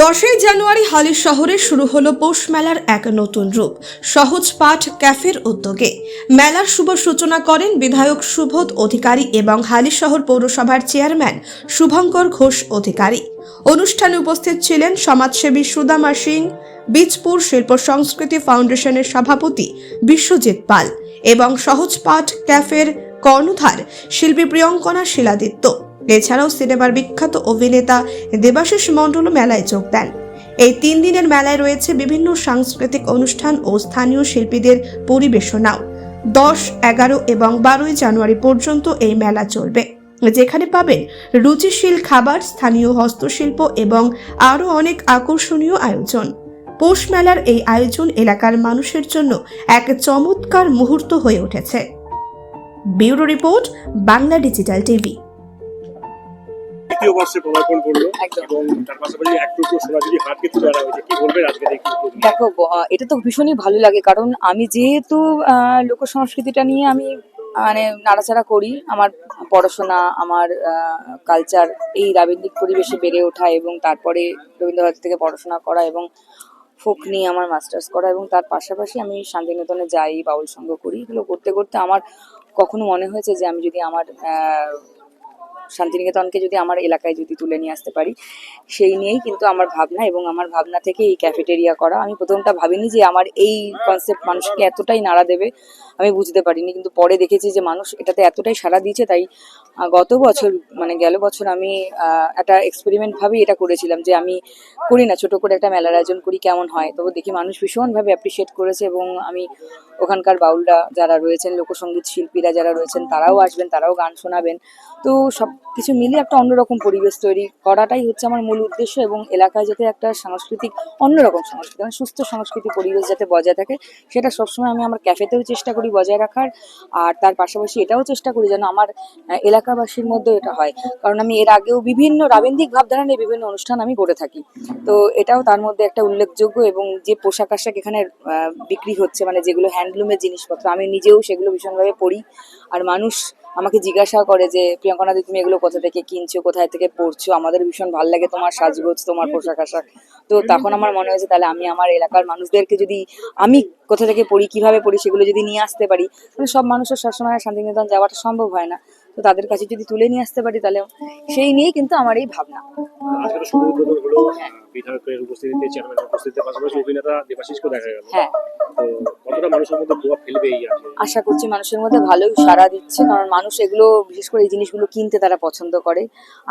দশই জানুয়ারি হালি শহরে শুরু হলো পৌষ মেলার এক নতুন রূপ, সহজ পাঠ ক্যাফের উদ্যোগে। মেলার শুভ সূচনা করেন বিধায়ক সুবোধ অধিকারী এবং হালি শহর পৌরসভার চেয়ারম্যান শুভঙ্কর ঘোষ অধিকারী। অনুষ্ঠানে উপস্থিত ছিলেন সমাজসেবী সুদামা সিং, বীজপুর শিল্প সংস্কৃতি ফাউন্ডেশনের সভাপতি বিশ্বজিৎ পাল এবং সহজ পাঠ ক্যাফের কর্ণধার শিল্পী প্রিয়ঙ্কনা শিলাদিত্য। এছাড়াও সিনেমার বিখ্যাত অভিনেতা দেবাশিস মণ্ডল মেলায় যোগ দেন। এই তিন দিনের মেলায় রয়েছে বিভিন্ন সাংস্কৃতিক অনুষ্ঠান ও স্থানীয় শিল্পীদের পরিবেশনাও। দশ, এগারো এবং বারোই জানুয়ারি পর্যন্ত এই মেলা চলবে। যেখানে পাবেন রুচিশীল খাবার, স্থানীয় হস্তশিল্প এবং আরও অনেক আকর্ষণীয় আয়োজন। পৌষ মেলার এই আয়োজন এলাকার মানুষের জন্য এক চমৎকার মুহূর্ত হয়ে উঠেছে। Bureau report, Bangla digital TV. দ্বিতীয় বর্ষে পদার্পণ করল এবং তার পাশাপাশি এক টুকরো সোনাঝুরি হাটকে তুলে আনা হয়েছে। কি বলবেন আজকে দেখি দেখো এটা তো ভীষণই ভালো লাগে কারণ আমি যেহেতু লোক সংস্কৃতিটা নিয়ে আমি মানে নাড়াচাড়া করি আমার পড়াশোনা আমার কালচার এই রাবীন্দ্রিক পরিবেশে বেড়ে ওঠা এবং তারপরে রবীন্দ্রভারতী থেকে পড়াশোনা করা এবং ফোক নিয়ে আমার মাস্টার্স করা এবং তার পাশাপাশি আমি শান্তিনিকেতনে যাই বাউল সঙ্গ করি এগুলো করতে করতে আমার কখনো মনে হয়েছে যে আমি যদি আমার আহ, শান্তিনিকেতনকে যদি আমার এলাকায় যদি তুলে নিয়ে আসতে পারি, সেই নিয়েই কিন্তু আমার ভাবনা এবং আমার ভাবনা থেকে এই ক্যাফেটেরিয়া করা। আমি প্রথমটা ভাবিনি যে আমার এই কনসেপ্ট মানুষকে এতটাই নাড়া দেবে, আমি বুঝতে পারিনি। কিন্তু পরে দেখেছি যে মানুষ এটাতে এতটাই সাড়া দিয়েছে, তাই গত বছর মানে গেল বছর আমি একটা এক্সপেরিমেন্ট ভাবেই এটা করেছিলাম যে আমি করি না, ছোট করে একটা মেলার আয়োজন করি, কেমন হয়? তবু দেখি মানুষ ভীষণভাবে অ্যাপ্রিসিয়েট করেছে এবং আমি ওখানকার বাউলরা যারা রয়েছেন লোকসঙ্গীত শিল্পীরা যারা রয়েছেন, তারাও আসবেন, তারাও গান শোনাবেন। তো সব কিছু মিলে একটা অন্যরকম পরিবেশ তৈরি করাটাই হচ্ছে আমার মূল উদ্দেশ্য এবং এলাকায় যাতে একটা সাংস্কৃতিক, অন্যরকম সংস্কৃতি মানে সুস্থ সংস্কৃতি পরিবেশ যাতে বজায় থাকে, সেটা সবসময় আমি আমার ক্যাফেতেও চেষ্টা করি বজায় রাখার। আর তার পাশাপাশি এটাও চেষ্টা করি যেন আমার এলাকাবাসীর মধ্যেও এটা হয়। কারণ আমি এর আগেও বিভিন্ন রাবেন্দিক ভাবধারা নিয়ে বিভিন্ন অনুষ্ঠান আমি করে থাকি। তো এটাও তার মধ্যে একটা উল্লেখযোগ্য এবং যে পোশাক আশাক এখানে বিক্রি হচ্ছে মানে যেগুলো হ্যান্ডলুমের জিনিসপত্র। আমি নিজেও সেগুলো ভীষণভাবে পড়ি। আর মানুষ আমাকে জিজ্ঞাসা করে যে প্রিয়ঙ্কনা তুমি এগুলো কোথা থেকে কিনছো? কোথায় থেকে পড়ছো? আমাদের ভীষণ ভালো লাগে তোমার সাজগোজ তোমার পোশাক আশাক। তো তখন আমার মনে হয়েছে তাহলে আমি আমার এলাকার মানুষদেরকে যদি আমি কোথা থেকে পড়ি কীভাবে পড়ি সেগুলো যদি নিয়ে আসতে পারি তাহলে সব মানুষের সবসময় শান্তিনিকেতন যাওয়াটা সম্ভব হয় না। তো তাদের কাছে যদি তুলে নিয়ে আসতে পারি তাহলে সেই নিয়েই কিন্তু আমার এই ভাবনা। আজকে তো শুভ উদ্বোধন হলো বিধায়কের উপস্থিতিতে চেয়ারম্যানের উপস্থিতিতে পাশাপাশি অভিনেতা দেবাশিসকে দেখা গেল। হ্যাঁ। আশা করছি মানুষের মধ্যে ভালোই সাড়া দিচ্ছে, কারণ মানুষ এগুলো, বিশেষ করে এই জিনিসগুলো কিনতে তারা পছন্দ করে।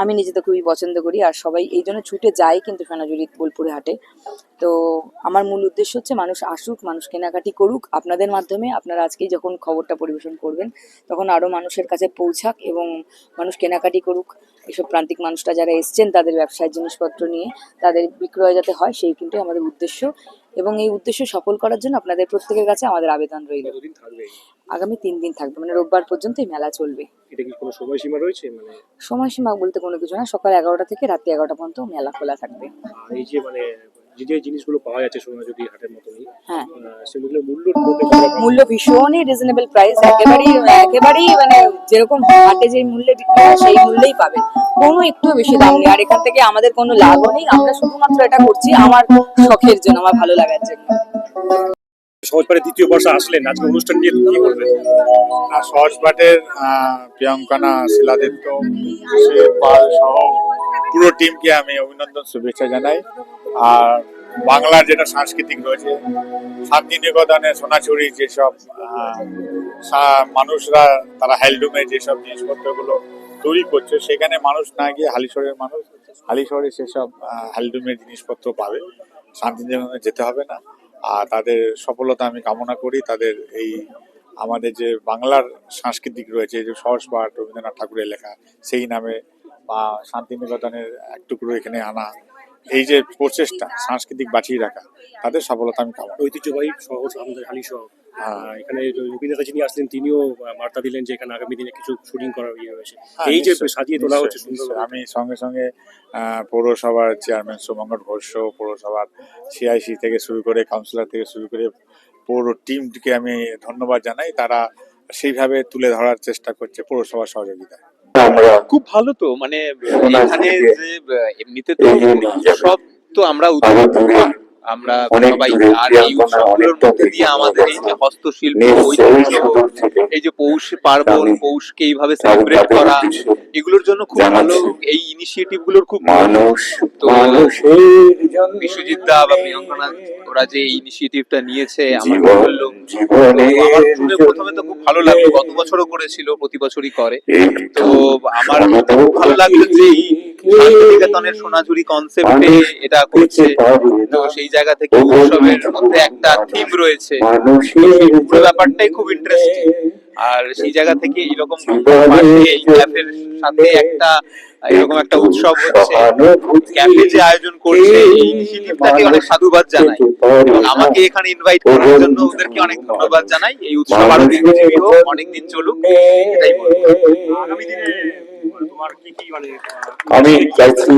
আমি নিজে তো খুবই পছন্দ করি, আর সবাই এই জন্য ছুটে যায় কিন্তু সোনাঝুরি বোলপুরে হাটে। তো আমার মূল উদ্দেশ্য হচ্ছে মানুষ আসুক মানুষ কেনাকাটি করুক। আপনাদের মাধ্যমে আপনারা আজকেই যখন খবরটা পরিবেশন করবেন তখন আরও মানুষের কাছে পৌঁছাক এবং মানুষ কেনাকাটি করুক। এসব প্রান্তিক মানুষরা যারা এসছেন তাদের ব্যবসায়ের জিনিসপত্র নিয়ে তাদের বিক্রয় যাতে হয় সেই কিন্তু আমাদের উদ্দেশ্য। এবং এই উদ্দেশ্য সফল করার জন্য আপনাদের প্রত্যেকের কাছে আমাদের আবেদন রইল। আগামী তিন দিন থাকবে মানে রোববার পর্যন্ত এই মেলা চলবে। এটা কি কোনো সময়সীমা রয়েছে? মানে সময়সীমা বলতে কোনো কিছু না সকাল এগারোটা থেকে রাত্রি এগারোটা পর্যন্ত মেলা খোলা থাকবে। এই যে মানে যে যে জিনিসগুলো পাওয়া যাচ্ছে সোনাঝুরি হাটের মতনই হ্যাঁ। কোনো রকম- মূল্য ভীষণই রিজনেবল প্রাইস একেবারেই একেবারেই মানে যেরকম হাটে যে মূল্যে বিক্রি হয় সেই মূল্যেই পাবেন। কোনো একটু বেশি দাম নেই। আর এখান থেকে আমাদের কোনো লাভও নেই। আমরা শুধুমাত্র এটা করছি আমার শখের জন্য আমার ভালো লাগার জন্য। সহজপাড়ে দ্বিতীয় বর্ষ আসলেন। আজকে অনুষ্ঠান নিয়ে কি বলবেন? আর সহজপাঠের প্রিয়ঙ্কনা শিলাদিত্য সে পাল সহ পুরো টিমকে আমি অভিনন্দন শুভেচ্ছা জানাই। আর বাংলার যেটা সাংস্কৃতিক রয়েছে শান্তিনিকেতনে সোনাঝুরি যেসব মানুষরা তারা হ্যান্ডলুমে যেসব জিনিসপত্রগুলো তৈরি করছে সেখানে মানুষ না গিয়ে হালিশহরের মানুষ হালিশহরে সেসব আহ, হ্যান্ডলুমের জিনিসপত্র পাবে। শান্তিনিকেতনে যেতে হবে না। আর তাদের সফলতা আমি কামনা করি। তাদের এই আমাদের যে বাংলার সাংস্কৃতিক রয়েছে যে সহজপাঠ রবীন্দ্রনাথ ঠাকুরের লেখা সেই নামে বা শান্তিনিকেতনের এক টুকরো এখানে আনা এই যে প্রচেষ্টা সাংস্কৃতিক বাঁচিয়ে রাখা তাদের সফলতা আমি কামনা ঐতিহ্যবাহী শহর আমাদের শহর হ্যাঁ। এখানে অভিনেতা যিনি আসলেন তিনিও বার্তা দিলেন যে এখানে আগামী দিনে কিছু শুটিং করার ইয়ে রয়েছে। হ্যাঁ, এই যে সাজিয়ে তোলা হচ্ছে সুন্দর আমি সঙ্গে সঙ্গে পৌরসভার চেয়ারম্যান শুভঙ্কর ঘোষ সহ পৌরসভার সিআইসি থেকে শুরু করে কাউন্সিলর থেকে শুরু করে পৌর টিমকে আমি ধন্যবাদ জানাই। তারা সেইভাবে তুলে ধরার চেষ্টা করছে পৌরসভার সহযোগিতায়। খুব ভালো তো মানে এখানে যে এমনিতে তো সব তো আমরা উৎসব আমরা সবাই আর এই উৎসবগুলোর মধ্যে দিয়ে আমাদের এই যে হস্তশিল্প ঐতিহ্য এই যে পৌষ পার্বণ পৌষকে এইভাবে সেলিব্রেট করা এগুলোর জন্য খুব ভালো। এই ইনিশিয়েটিভগুলোর খুব ভালো তো বিশ্বজিৎ দা বা প্রিয়ঙ্কনা ওরা যে ইনিশিয়েটিভটা নিয়েছে আমার বলল আমার শুনে প্রথমে তো খুব ভালো লাগল গত বছরও করেছিল প্রতি বছরই করে। তো আমার খুব ভালো লাগল যে এই শান্তিনিকেতনের সোনাঝুরি কনসেপ্টে এটা করছে। তো সেই জায়গা থেকে উৎসবের মধ্যে একটা থিম রয়েছে। পুরো ব্যাপারটাই খুব ইন্টারেস্টিং আর সেই জায়গা থেকে এই ক্যাফের সাথে একটা এরকম একটা উৎসব হচ্ছে। ক্যাফে যে আয়োজন করছে এই ইনিশিয়েটিভটাকে অনেক সাধুবাদ জানাই এবং আমাকে এখানে ইনভাইট করার জন্য ওদেরকে অনেক ধন্যবাদ জানাই। এই উৎসব আরও দীর্ঘজীবী হোক অনেকদিন চলুক এটাই বলব। আগামী দিনে তোমার কি কি মানে আমি চাইছি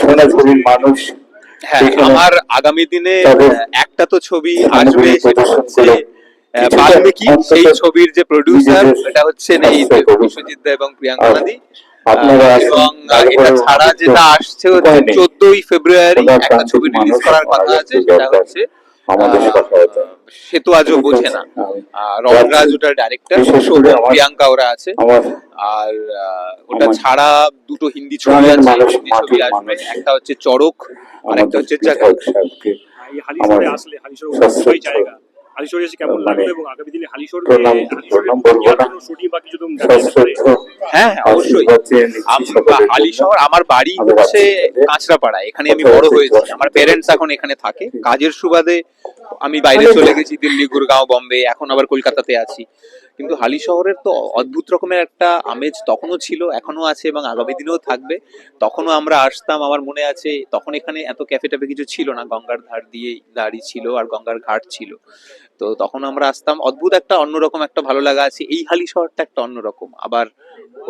সোনাঝুরির মানুষ হ্যাঁ আমার আগামী দিনে একটা তো ছবি আসবে সেটা হচ্ছে বাল্মীকি সেই ছবির যে প্রডিউসার এটা এই বিশ্বজিৎ দা এবং প্রিয়াঙ্কা নাদি এবং এটা ছাড়া যেটা আসছে হচ্ছে চোদ্দই ফেব্রুয়ারি একটা ছবি রিলিজ করার কথা আছে সেটা হচ্ছে আমাদের সে তো আজও বোঝে না। রমরাজ ওটার ডাইরেক্টর প্রিয়াঙ্কা ওরা আছে। আর ওটা ছাড়া দুটো হিন্দি ছবি আছে হিন্দি ছবি আসবে। একটা হচ্ছে চড়ক আর একটা হচ্ছে চাকা আসলে হালিশহর হালিশহরে এসে কেমন লাগল মানে এবং আগামী দিনে হালিশহর শুটিং বা কিছু হ্যাঁ হ্যাঁ, অবশ্যই। আশীর্বাদ চেয়ে নিচ্ছি আম- সকলের হালি জন্য। শহর আমার বাড়ি হচ্ছে কাঁচরাপাড়া। এখানে আমি বড় হয়েছি। আমার প্যারেন্টস এখন এখানে থাকে। কাজের সুবাদে আমি বাইরে চলে গেছি দিল্লি গুরগাঁও বম্বে এখন আবার কলকাতাতে আছি। কিন্তু হালি শহরের তো অদ্ভুত রকমের একটা আমেজ তখনও ছিল এখনও আছে এবং আগামী দিনেও থাকবে। তখনও আমরা আসতাম আমার মনে আছে তখন এখানে এত ক্যাফে ট্যাফে কিছু ছিল না। গঙ্গার ধার দিয়ে দাঁড়ি ছিল আর গঙ্গার ঘাট ছিল। তো তখন আমরা আসতাম, অদ্ভুত একটা অন্যরকম একটা ভালো লাগা আছে। এই হালি শহরটা একটা অন্যরকম। আবার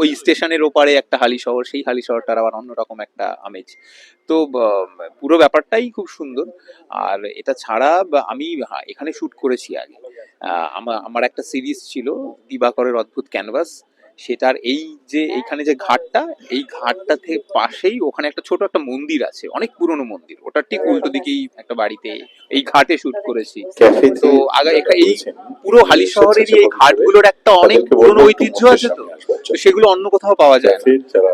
ওই স্টেশনের ওপারে একটা হালি শহর, সেই হালি শহরটার আবার অন্যরকম একটা আমেজ। তো পুরো ব্যাপারটাই খুব সুন্দর। আর এটা ছাড়া আমি এখানে শ্যুট করেছি আগে। আমার একটা সিরিজ ছিল, দিবাকরের অদ্ভুত ক্যানভাস সেটার এই যে এইখানে যে ঘাটটা এই ঘাটটা থেকে পাশেই ওখানে একটা ছোট একটা মন্দির আছে অনেক পুরনো মন্দির। ওটার ঠিক উল্টো দিকেই একটা বাড়িতে এই ঘাটে শুট করেছি। তো আগে এই পুরো হালি শহরেরই এই ঘাটগুলোর একটা অনেক পুরনো ঐতিহ্য আছে তো। তো সেগুলো অন্য কোথাও পাওয়া যায় না।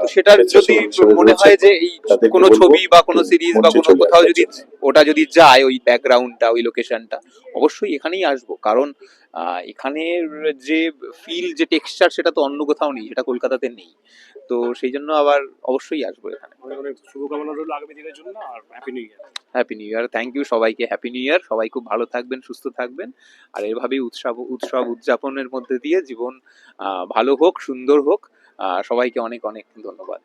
তো সেটা যদি মনে হয় যে এই কোনো ছবি বা কোনো সিরিজ বা কোনো কোথাও যদি ওটা যদি যায় ওই ব্যাকগ্রাউন্ডটা ওই লোকেশনটা অবশ্যই এখানেই আসব। কারণ এখানের যে ফিল যে টেক্সচার সেটা তো অন্য কোথাও নেই সেটা কলকাতাতে নেই। তো সেই জন্য আবার অবশ্যই আসব এখানে। অনেক শুভকামনা রইল আগামী দিনের জন্য আর happy new year happy new year thank you সবাইকে হ্যাপি নিউ ইয়ার সবাই খুব ভালো থাকবেন সুস্থ থাকবেন। আর এভাবেই উৎসব উৎসব উদযাপনের মধ্যে দিয়ে জীবন ভালো হোক সুন্দর হোক। সবাইকে অনেক অনেক ধন্যবাদ।